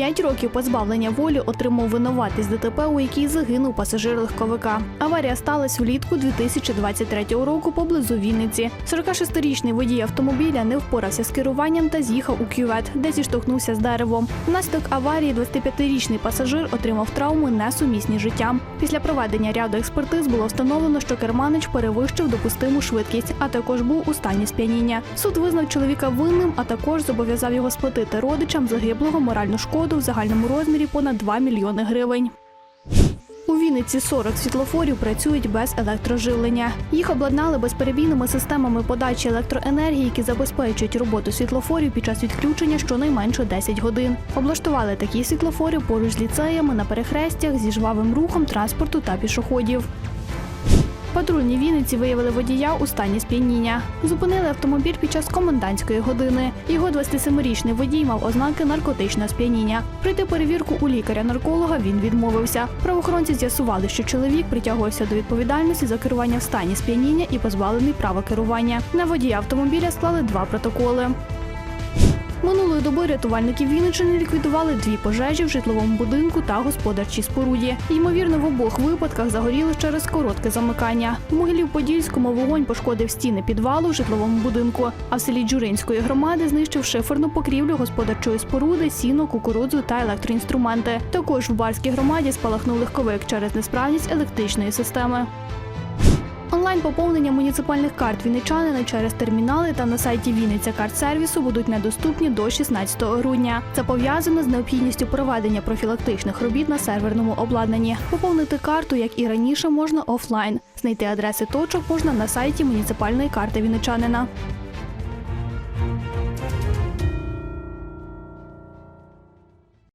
П'ять років позбавлення волі отримав винуватість ДТП, у якій загинув пасажир легковика. Аварія сталася влітку 2023 року поблизу Вінниці. 46-річний водій автомобіля не впорався з керуванням та з'їхав у кювет, де зіштовхнувся з деревом. Внаслідок аварії 25-річний пасажир отримав травми несумісні з життям. Після проведення ряду експертиз було встановлено, що керманич перевищив допустиму швидкість, а також був у стані сп'яніння. Суд визнав чоловіка винним, а також зобов'язав його сплатити родичам загиблого моральну шкоду в загальному розмірі понад 2 мільйони гривень. У Вінниці 40 світлофорів працюють без електроживлення. Їх обладнали безперебійними системами подачі електроенергії, які забезпечують роботу світлофорів під час відключення щонайменше 10 годин. Облаштували такі світлофори поруч з ліцеями на перехрестях зі жвавим рухом транспорту та пішоходів. Патрульні Вінниці виявили водія у стані сп'яніння. Зупинили автомобіль під час комендантської години. Його 27-річний водій мав ознаки наркотичного сп'яніння. Прийти перевірку у лікаря-нарколога він відмовився. Правоохоронці з'ясували, що чоловік притягувався до відповідальності за керування в стані сп'яніння і позбавлений права керування. На водія автомобіля склали два протоколи. Минулої доби рятувальники Вінниччини ліквідували дві пожежі в житловому будинку та господарчій споруді. Ймовірно, в обох випадках загоріли через коротке замикання. В Могилів-Подільському вогонь пошкодив стіни підвалу в житловому будинку, а в селі Джуринської громади знищив шиферну покрівлю господарчої споруди, сіно, кукурудзу та електроінструменти. Також в Барській громаді спалахнув легковик через несправність електричної системи. Онлайн поповнення муніципальних карт вінничанина через термінали та на сайті Вінниця карт-сервісу будуть недоступні до 16 грудня. Це пов'язано з необхідністю проведення профілактичних робіт на серверному обладнанні. Поповнити карту, як і раніше, можна офлайн. Знайти адреси точок можна на сайті муніципальної карти вінничанина.